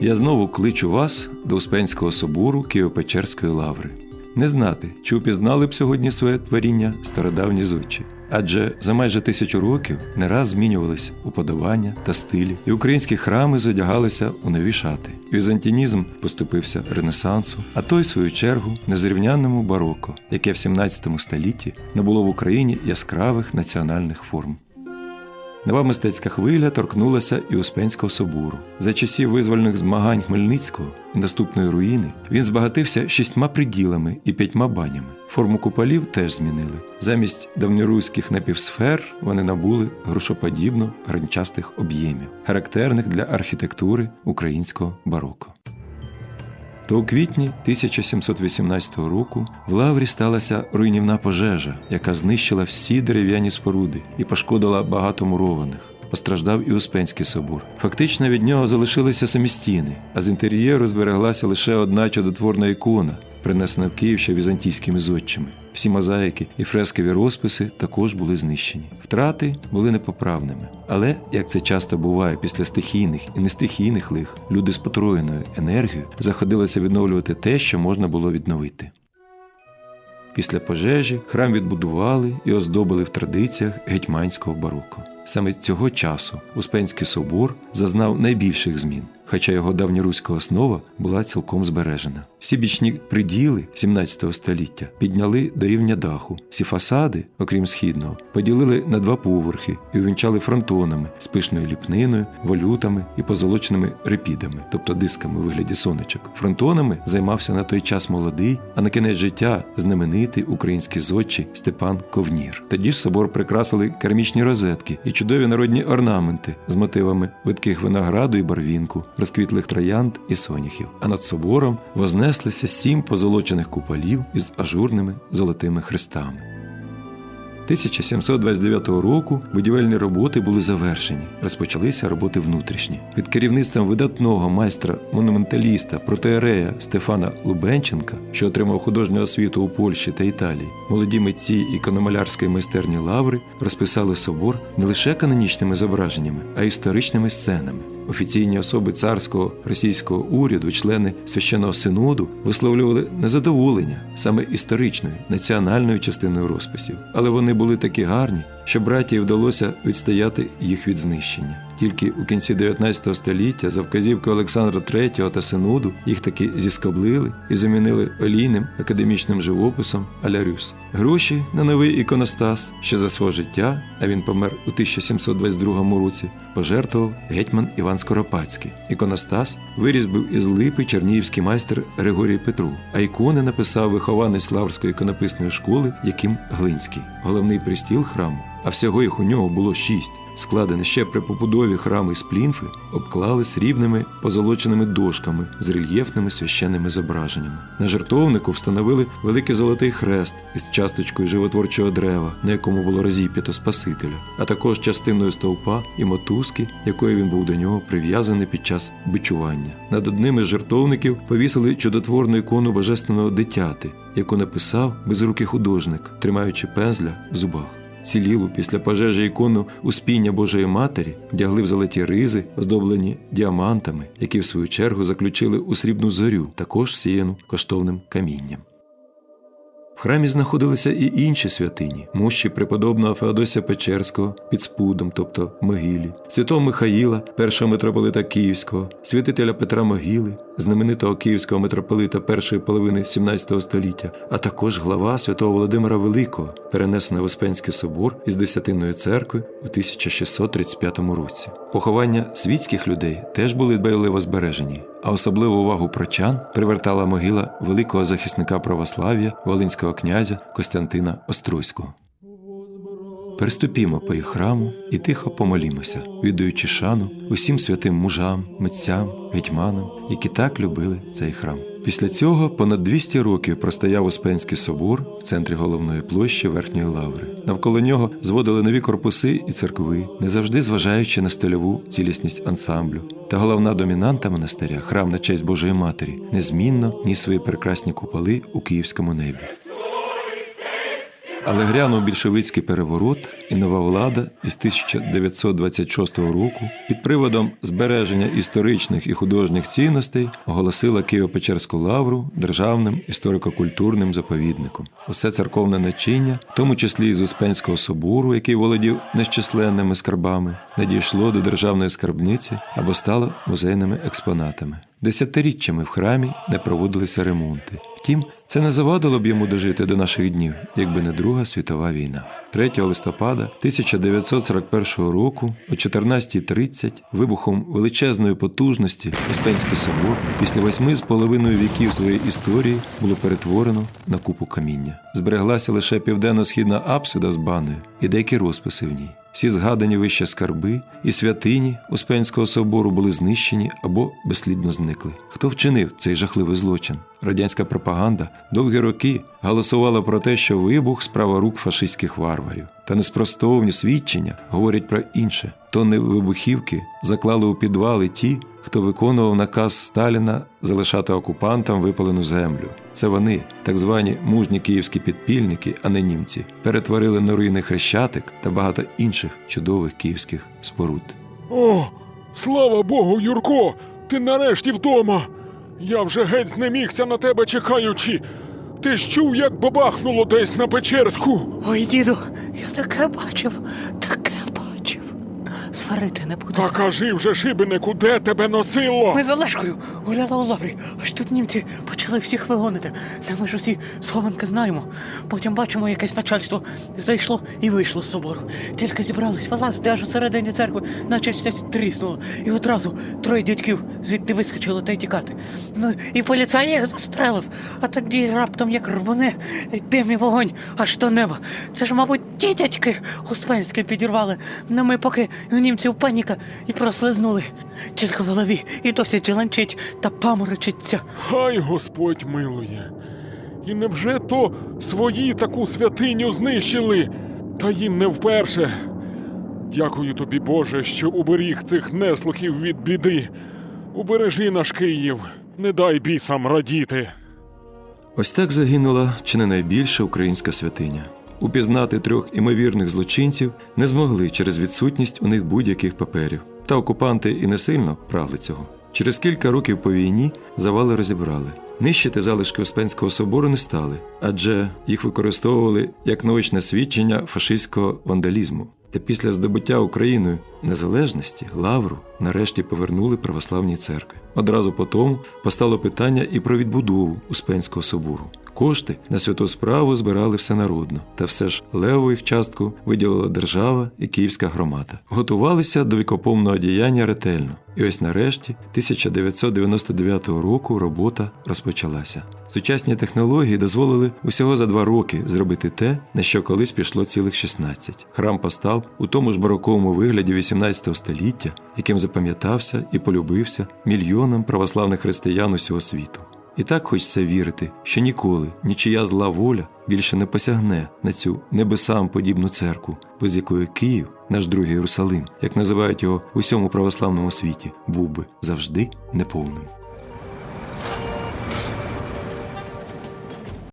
Я знову кличу вас до Успенського собору Києво-Печерської лаври. Не знати, чи упізнали б сьогодні своє творіння стародавні зодчі. Адже за майже тисячу років не раз змінювались уподобання та стилі, і українські храми зодягалися у нові шати. Візантинізм поступився Ренесансу, а той, в свою чергу, незрівнянному бароко, яке в 17 столітті набуло в Україні яскравих національних форм. Нова мистецька хвиля торкнулася і Успенського собору. За часів визвольних змагань Хмельницького і наступної руїни він збагатився шістьма приділами і п'ятьма банями. Форму куполів теж змінили. Замість давньоруських напівсфер вони набули грушоподібно гранчастих об'ємів, характерних для архітектури українського бароко. То у квітні 1718 року в Лаврі сталася руйнівна пожежа, яка знищила всі дерев'яні споруди і пошкодила багато мурованих. Постраждав і Успенський собор. Фактично від нього залишилися самі стіни, а з інтер'єру збереглася лише одна чудотворна ікона, принесена в Київ ще візантійськими зодчими. Всі мозаїки і фрескові розписи також були знищені. Втрати були непоправними. Але, як це часто буває після стихійних і нестихійних лих, люди з потроєною енергією заходилися відновлювати те, що можна було відновити. Після пожежі храм відбудували і оздобили в традиціях гетьманського бароко. Саме цього часу Успенський собор зазнав найбільших змін, хоча його давньоруська основа була цілком збережена. Всі бічні приділи 17 століття підняли до рівня даху. Всі фасади, окрім східного, поділили на два поверхи і увінчали фронтонами з пишною ліпниною, валютами і позолоченими репідами, тобто дисками у вигляді сонечок. Фронтонами займався на той час молодий, а на кінець життя знаменитий український зодчий Степан Ковнір. Тоді ж собор прикрасили керамічні розетки і чудові народні орнаменти з мотивами видких винограду і барвінку, розквітлих троянд і соняхів. А над собором вознеслися сім позолочених куполів із ажурними золотими хрестами. 1729 року будівельні роботи були завершені. Розпочалися роботи внутрішні. Під керівництвом видатного майстра-монументаліста протеерея Стефана Лубенченка, що отримав художню освіту у Польщі та Італії, молоді митці ікономалярської майстерні Лаври розписали собор не лише канонічними зображеннями, а й історичними сценами. Офіційні особи царського російського уряду, члени священного синоду висловлювали незадоволення саме історичною національною частиною розписів, але вони були такі гарні, що братії вдалося відстояти їх від знищення. Тільки у кінці 19 століття за вказівкою Олександра III та Синоду їх таки зіскоблили і замінили олійним академічним живописом а-ля Рюс. Гроші на новий іконостас ще за свого життя, а він помер у 1722 році, пожертвував гетьман Іван Скоропадський. Іконостас вирізбив із липи чернігівський майстер Григорій Петру, а ікони написав вихованець Славської іконописної школи Яким Глинський. Головний пристіл храму, а всього їх у нього було шість складені ще при побудові храму із плінфи, обклали срібними позолоченими дошками з рельєфними священними зображеннями. На жертовнику встановили великий золотий хрест із часточкою животворчого дерева, на якому було розіп'ято Спасителя, а також частиною стовпа і мотузки, якою він був до нього прив'язаний під час бичування. Над одним із жертовників повісили чудотворну ікону божественного дитяти, яку написав безрукий художник, тримаючи пензля в зубах цілілу після пожежі ікону Успіння Божої Матері вдягли в золоті ризи, оздоблені діамантами, які в свою чергу заключили у срібну зорю, також сіяну коштовним камінням. В храмі знаходилися і інші святині, мощі преподобного Феодосія Печерського під спудом, тобто могилі, святого Михаїла, першого митрополита Київського, святителя Петра Могили, знаменитого київського митрополита першої половини 17 століття, а також глава святого Володимира Великого, перенесена в Успенський собор із Десятинної церкви у 1635 році. Поховання світських людей теж були дбайливо збережені, а особливу увагу прочан привертала могила великого захисника православ'я Волинського князя Костянтина Острозького. Переступімо по їх храму і тихо помолімося, віддаючи шану усім святим мужам, митцям, гетьманам, які так любили цей храм. Після цього понад 200 років простояв Успенський собор в центрі головної площі Верхньої Лаври. Навколо нього зводили нові корпуси і церкви, не завжди зважаючи на стильову цілісність ансамблю. Та головна домінанта монастиря, храм на честь Божої Матері, незмінно ніс свої прекрасні куполи у київському небі. Але грянув більшовицький переворот, і нова влада із 1926 року під приводом збереження історичних і художніх цінностей оголосила Києво-Печерську лавру державним історико-культурним заповідником. Усе церковне начиння, в тому числі і з Успенського собору, який володів нещисленними скарбами, надійшло до державної скарбниці або стало музейними експонатами. Десятиріччями в храмі не проводилися ремонти. Втім, це не завадило б йому дожити до наших днів, якби не Друга світова війна. 3 листопада 1941 року о 14.30 вибухом величезної потужності Успенський собор після восьми з половиною віків своєї історії було перетворено на купу каміння. Збереглася лише південно-східна апсида з баною і деякі розписи в ній. Всі згадані вище скарби і святині Успенського собору були знищені або безслідно зникли. Хто вчинив цей жахливий злочин? Радянська пропаганда довгі роки голосувала про те, що вибух справа рук фашистських варварів. Та неспростовні свідчення говорять про інше: тонни вибухівки заклали у підвали ті, хто виконував наказ Сталіна залишати окупантам випалену землю. Це вони, так звані мужні київські підпільники, а не німці, перетворили на руїни хрещатик та багато інших чудових київських споруд. О, слава Богу, Юрко! Ти нарешті вдома. Я вже геть знемігся на тебе чекаючи. Ти ж чув, як бабахнуло десь на Печерську? Ой, діду, я таке бачив, таке бачив. Сварити не буду. Та кажи вже, шибенику, де тебе носило? Ми з Олешкою гуляли у лаврі, аж тут німці почали всіх вигонити. Та ми ж усі схованки знаємо. Потім бачимо, якесь начальство зайшло і вийшло з собору. Тільки зібрались вилазити аж у середині церкви, наче щось тріснуло. І одразу троє дядьків звідти вискочили та й тікати. Ну і поліцай їх застрелив, а тоді раптом як рвоне дим і вогонь аж до неба. Це ж, мабуть, ті дядьки Успенські підірвали. Ну ми поки німців паніка і прослизнули. Тільки в голові і досі джеленчить та паморочиться. Хай Господь милує. І невже то свої таку святиню знищили? Та їм не вперше. Дякую тобі, Боже, що уберіг цих неслухів від біди. Убережи наш Київ, не дай бісам радіти. Ось так загинула чи не найбільша українська святиня. Упізнати трьох імовірних злочинців не змогли через відсутність у них будь-яких паперів. Та окупанти і не сильно прагли цього. Через кілька років по війні завали розібрали. Нищити залишки Успенського собору не стали, адже їх використовували як наочне свідчення фашистського вандалізму. Та після здобуття Україною незалежності лавру нарешті повернули православній церкві. Одразу по тому постало питання і про відбудову Успенського собору. Кошти на святу справу збирали всенародно, та все ж левову їх частку виділила держава і київська громада. Готувалися до вікоповного діяння ретельно. І ось нарешті 1999 року робота розпочалася. Сучасні технології дозволили усього за два роки зробити те, на що колись пішло цілих 16. Храм постав у тому ж бароковому вигляді 18 століття, яким запам'ятався і полюбився мільйонам православних християн усього світу. І так хочеться вірити, що ніколи нічия зла воля більше не посягне на цю небесам подібну церкву, без якої Київ, наш другий Єрусалим, як називають його у всьому православному світі, був би завжди неповним.